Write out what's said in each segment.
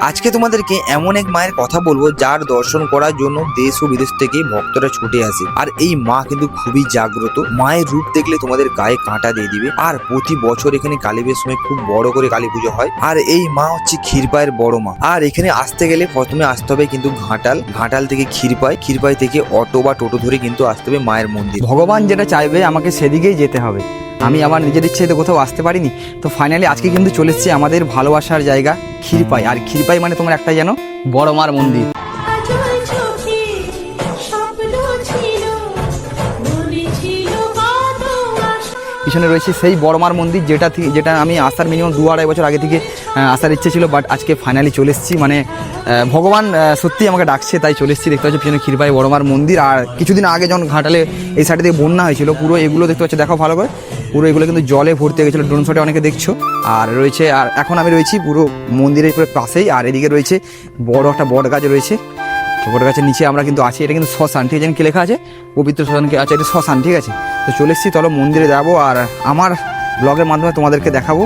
আজকে তোমাদেরকে এমন এক মায়ের কথা বলব যার দর্শন করার জন্য দেশ ও বিদেশ থেকে ভক্তরা ছুটে আসে। আর এই মা কিন্তু খুবই জাগ্রত। মায়ের রূপ দেখলে তোমাদের গায়ে কাঁটা দিয়ে দিবে। আর প্রতি বছর এখানে কালীবের সময় খুব বড় করে কালী পুজো হয়। আর এই মা হচ্ছে ক্ষীরপায়ের বড় মা। আর এখানে আসতে গেলে প্রথমে আসতে হবে কিন্তু ঘাটাল। ঘাটাল থেকে ক্ষীরপাই। ক্ষীরপাই থেকে অটো বা টোটো ধরে কিন্তু আসতে হবে মায়ের মন্দির। ভগবান যেটা চাইবে আমাকে সেদিকেই যেতে হবে। আমি আমার নিজের ইচ্ছেতে কোথাও আসতে পারিনি। তো ফাইনালি আজকে কিন্তু চলে এসেছি আমাদের ভালোবাসার জায়গা ক্ষীরপাই। আর ক্ষীরপাই মানে তোমার একটা যেন বড় মার মন্দির। পিছনে রয়েছে সেই বড় মার মন্দির যেটা যেটা আমি আসার মিনিমাম দু আড়াই বছর আগে থেকে আসার ইচ্ছে ছিল বাট আজকে ফাইনালি চলে এসেছি। মানে ভগবান আহ, সত্যিই আমাকে ডাকছে তাই চলে এসেছি। দেখতে পাচ্ছি পিছনে ক্ষীরপাই বড় মার মন্দির। আর কিছুদিন আগে যখন ঘাটালে এই সাইডে থেকে বন্যা হয়েছিল পুরো এগুলো দেখতে পাচ্ছি দেখো ভালো করে। পুরো এগুলো কিন্তু জলে ভর্তি হয়ে গেছিল ড্রোন শটে অনেকে দেখছ। আর রয়েছে আর এখন আমি রয়েছি পুরো মন্দিরের পুরো পাশেই। আর এদিকে রয়েছে বড় একটা বট গাছ রয়েছে। বট গাছের নিচে আমরা কিন্তু আছি, এটা কিন্তু শ্মশান, ঠিক আছে? কি লেখা আছে? পবিত্র শ্মশানকে আছে এটা শ্মশান, ঠিক আছে? তো চলে এসেছি চলো মন্দিরে যাব আর আমার ব্লগের মাধ্যমে তোমাদেরকে দেখাবো,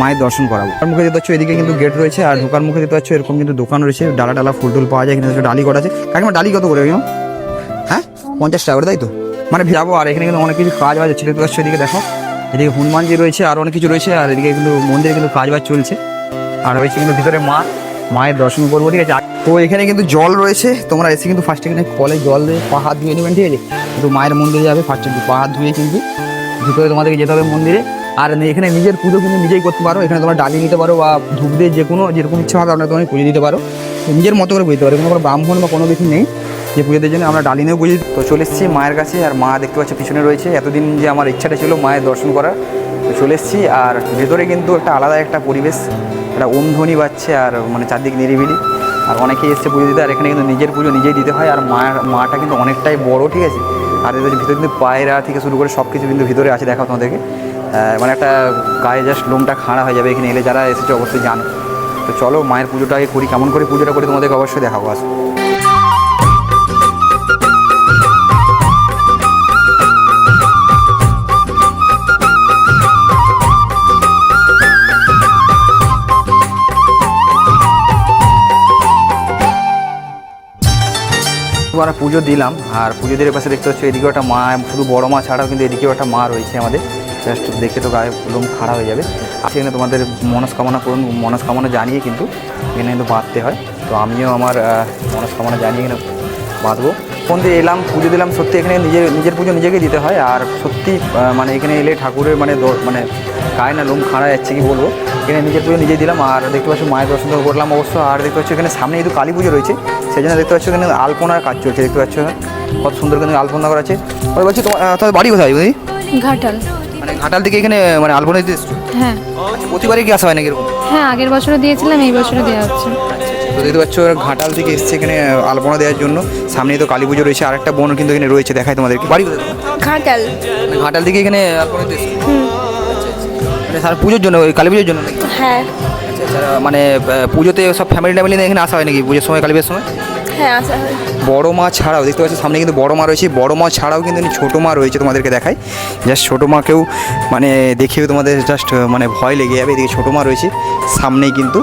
মায়ের দর্শন করাবো। ঢোকার মুখে দিতে পারছ এদিকে কিন্তু গেট রয়েছে, আর ঢোকার মুখে দিতে পারছ এরকম কিন্তু দোকান রয়েছে, ডালা ডালা, ফুল টুল পাওয়া যায় কিন্তু ডালি করা আছে। কাকিমা, ডালি কত করে হ্যাঁ? পঞ্চাশ টাকা করে, তাই তো? মানে যাব আর এখানে কিন্তু অনেক কিছু কাজ বাজ হচ্ছে পাচ্ছ, এদিকে দেখো। এদিকে হনুমানজি রয়েছে, আর অনেক কিছু রয়েছে, আর এদিকে কিন্তু মন্দিরে কিন্তু কাজ বাজ চলছে। আর রয়েছে কিন্তু ভিতরে মা। মায়ের দর্শন করব, ঠিক আছে? তো এখানে কিন্তু জল রয়েছে। তোমরা এসে কিন্তু ফার্স্টে এখানে কলে জল দিয়ে পা হাত ধুয়ে নেবেন ঠিক আছে? কিন্তু মায়ের মন্দিরে যাবে ফার্স্টে পা হাত ধুয়ে কিন্তু ভিতরে তোমাদেরকে যেতে হবে মন্দিরে। আর এখানে নিজের পুজো কিন্তু নিজেই করতে পারো। এখানে তোমরা ডালি নিতে পারো বা ধূপ দিয়ে যে কোনো যেরকম ইচ্ছা হবে আপনারা তোমাকে পুজো দিতে পারো। নিজের মতো করে বুঝতে পারো। কোনো ব্রাহ্মণ বা কোনো কিছু নেই। যে পুজোদের জন্য আমরা ডালি নিয়েও দিই। তো চলে এসেছি মায়ের কাছে। আর মা দেখতে পাচ্ছি পিছনে রয়েছে। এতদিন যে আমার ইচ্ছাটা ছিল মায়ের দর্শন করার। চলে এসেছি। আর ভেতরে কিন্তু একটা আলাদা একটা পরিবেশ। একটা ওম ধ্বনি আর মানে চারদিক নিরিবিলি। আর অনেকেই এসছে পুজো দিতে, আর এখানে কিন্তু নিজের পুজো নিজেই দিতে হয়। আর মায়ের, মাটা কিন্তু অনেকটাই বড়, ঠিক আছে? আর এদের ভিতরে কিন্তু পায়রা থেকে শুরু করে সব কিছু কিন্তু ভিতরে আছে, দেখাও তোমাদেরকে। মানে একটা গায়ে জাস্ট লোমটা খাড়া হয়ে যাবে এখানে এলে যারা এসেছে অবশ্যই জানো। তো চলো মায়ের পুজোটা করি, কেমন করে পুজোটা করি তোমাদেরকে অবশ্যই দেখাবো, আসো। আমরা পুজো দিলাম। আর পুজো দিয়ে পাশে দেখতে হচ্ছে এদিকেও একটা মা, শুধু বড় মা ছাড়াও কিন্তু এদিকেও একটা মা রয়েছে আমাদের। জাস্ট দেখে তো গায়ে লোম খাড়া হয়ে যাবে। আর সেখানে তোমাদের মনস্কামনা করুন মনস্কামনা জানিয়ে কিন্তু এখানে কিন্তু বাঁধতে হয়। তো আমিও আমার মনস্কামনা জানিয়ে এখানে বাঁধবো। ফোন দিয়ে এলাম, পুজো দিলাম, সত্যি এখানে নিজের নিজের পুজো নিজেকে দিতে হয়। আর সত্যি মানে এখানে এলে ঠাকুরের মানে মানে গায়ে না লোম খাড়া যাচ্ছে কি বলব? এখানে নিজের পুজো নিজেই দিলাম। আর দেখতে পাচ্ছি, মায়ের দর্শন করলাম অবশ্য। আর দেখতে পাচ্ছি, এখানে সামনে যেহেতু কালী পুজো রয়েছে সেই জন্য দেখতে পাচ্ছ এখানে আলপনার কাজ চলছে দেখতে পাচ্ছ? কত সুন্দর কিন্তু আলপনা করা আছে। ওই বলছি তোমার তোমার বাড়ি কোথায় বুঝি ঘাটাল। মানে ঘাটাল থেকে এখানে মানে আলপনা দিতে এসছো? হ্যাঁ। প্রতিবারই কি আসা হয় নাকি এরকম? হ্যাঁ আগের বছরও দিয়েছিলাম এই বছরও দেওয়া হচ্ছে। তো দেখতে পাচ্ছ ঘাটাল থেকে এসছে এখানে আলপনা দেওয়ার জন্য। সামনেই তো কালী পুজো রয়েছে আর একটা বোন কিন্তু এখানে রয়েছে দেখায় তোমাদেরকে। বাড়ি কোথায় ঘাটাল। মানে ঘাটাল থেকে এখানে আলপনা দিতে এসছো? আচ্ছা আচ্ছা মানে স্যার পুজোর জন্য ওই কালী পুজোর জন্য নাকি? হ্যাঁ। আচ্ছা আচ্ছা মানে পুজোতে সব ফ্যামিলি ট্যামিলি নিয়ে এখানে আসা হয় নাকি? পুজোর সময় কালী সময়? হ্যাঁ আসা হয়। বড় মা ছাড়াও দেখতে পাচ্ছি সামনে কিন্তু বড় মা রয়েছে। বড় মা ছাড়াও কিন্তু ছোটো মা রয়েছে তোমাদেরকে দেখাই জাস্ট ছোটো মাকেও মানে দেখেও তোমাদের জাস্ট মানে ভয় লেগে যাবে। এদিকে ছোটো মা রয়েছে সামনেই কিন্তু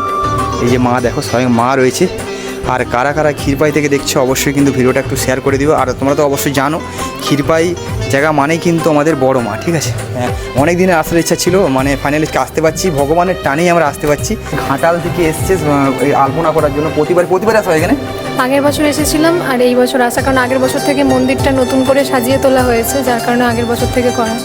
এই যে মা দেখো স্বয়ং মা রয়েছে। আর কারা কারা ক্ষীরপাই থেকে দেখছ অবশ্যই কিন্তু ভিডিওটা একটু শেয়ার করে দিও। আর তোমরা তো অবশ্যই জানো, ক্ষীরপাই জায়গা মানেই কিন্তু আমাদের বড় মা, ঠিক আছে? হ্যাঁ অনেক দিনের আসার ইচ্ছা ছিল মানে ফাইনালি আসতে পারছি, ভগবানের টানেই আমরা আসতে পারছি। ঘাটাল থেকে এসছে আলপনা করার জন্য। প্রতিবার প্রতিবার আসা হয় এখানে? আগের বছর এসেছিলাম, আর এই বছর আসা, কারণ আগের বছর থেকে মন্দিরটা নতুন করে সাজিয়ে তোলা হয়েছে, যার কারণে আগের বছর থেকে করা।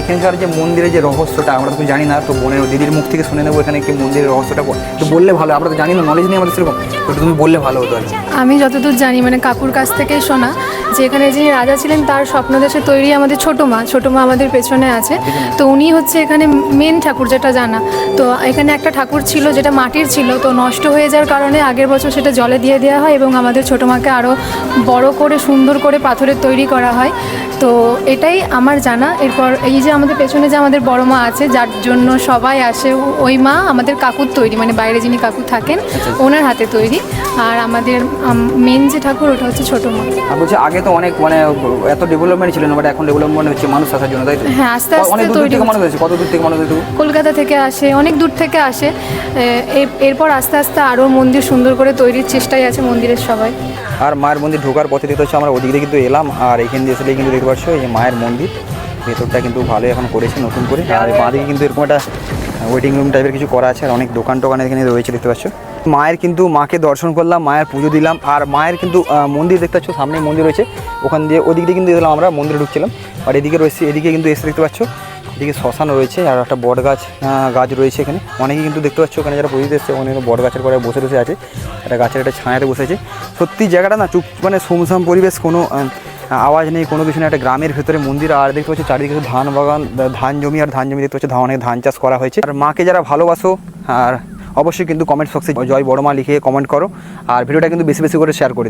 এখানকার যে মন্দিরের যে রহস্যটা আমরা তো জানি না তো বোনের দিদির মুখ থেকে শুনে নেব এখানে কি মন্দিরের রহস্যটা একটু বললে ভালো আমরা তো জানি না নলেজ নেই আমাদের সেরকম তো তুমি বললে ভালো হতো আর আমি যতদূর জানি মানে কাকুর কাছ থেকেই শোনা যে এখানে যিনি রাজা ছিলেন তার স্বপ্নদেশে তৈরি আমাদের ছোটো মা ছোটো মা আমাদের পেছনে আছে। তো উনি হচ্ছে এখানে মেন ঠাকুর যেটা জানা তো এখানে একটা ঠাকুর ছিল যেটা মাটির ছিল তো নষ্ট হয়ে যাওয়ার কারণে আগের বছর সেটা জলে দিয়ে দেওয়া হয় এবং আমাদের ছোটো মাকে আরও বড় করে সুন্দর করে পাথরের তৈরি করা হয়। তো এটাই আমার জানা এরপর এই যে আমাদের পেছনে যে আমাদের বড় মা আছে যার জন্য সবাই আসে ওই মা আমাদের কাকুর তৈরি মানে বাইরে যিনি কাকু থাকেন ওনার হাতে তৈরি। আর আমাদের মেন যে ঠাকুর ওটা হচ্ছে ছোটো মা। আর বলছি আগে তো অনেক মানে এত ডেভেলপমেন্ট ছিল না বাট এখন ডেভেলপমেন্ট হচ্ছে মানুষ আসার জন্য তাই তো? হ্যাঁ, আস্তে আস্তে অনেক দূর থেকে মানুষ। আসে কত দূর থেকে মানুষ আসে কলকাতা থেকে আসে অনেক দূর থেকে আসে। এরপর আস্তে আস্তে আরও মন্দির সুন্দর করে তৈরির চেষ্টাই আছে মন্দিরের সবাই। আর মায়ের মন্দির ঢোকার পথে দেখতে হচ্ছে আমরা ওদিক দিয়ে কিন্তু এলাম আর এখান দিয়ে এসে কিন্তু দেখতে পাচ্ছ এই মায়ের মন্দির। ভেতরটা কিন্তু ভালো এখন করেছে নতুন করে। আর বাঁদিকে কিন্তু এরকম একটা ওয়েটিং রুম টাইপের কিছু করা আছে, আর অনেক দোকান টোকান এখানে রয়েছে, দেখতে পাচ্ছ। মায়ের কিন্তু মাকে দর্শন করলাম, মায়ের পুজো দিলাম, আর মায়ের কিন্তু মন্দির দেখতে পাচ্ছ সামনে মন্দির রয়েছে। ওখান দিয়ে ওদিক দিয়ে কিন্তু এলাম আমরা, মন্দিরে ঢুকছিলাম। আর এদিকে রয়েছে, এদিকে কিন্তু এসে দেখতে পাচ্ছ, এদিকে শ্মশান রয়েছে, আর একটা বট গাছ গাছ রয়েছে এখানে। অনেকে কিন্তু দেখতে পাচ্ছ, ওখানে যারা পুজো এসছে অনেক বট গাছের পরে বসে বসে আছে। একটা গাছের একটা ছায়াতে বসে আছে সত্যি জায়গাটা না, চুপ মানে সুমসাম পরিবেশ, কোনো আওয়াজ নেই, কোনো কিছু নেই, একটা গ্রামের ভেতরে মন্দির, আর দেখতে পাচ্ছি চারিদিকে ধান বাগান ধান জমি আর ধান জমি দেখতে পাচ্ছি ধান, অনেক ধান চাষ করা হয়েছে আর মাকে যারা ভালোবাসো, আর অবশ্যই কিন্তু কমেন্ট বক্সে জয় বড়মা লিখে কমেন্ট করো, আর ভিডিওটা কিন্তু বেশি বেশি করে শেয়ার করে।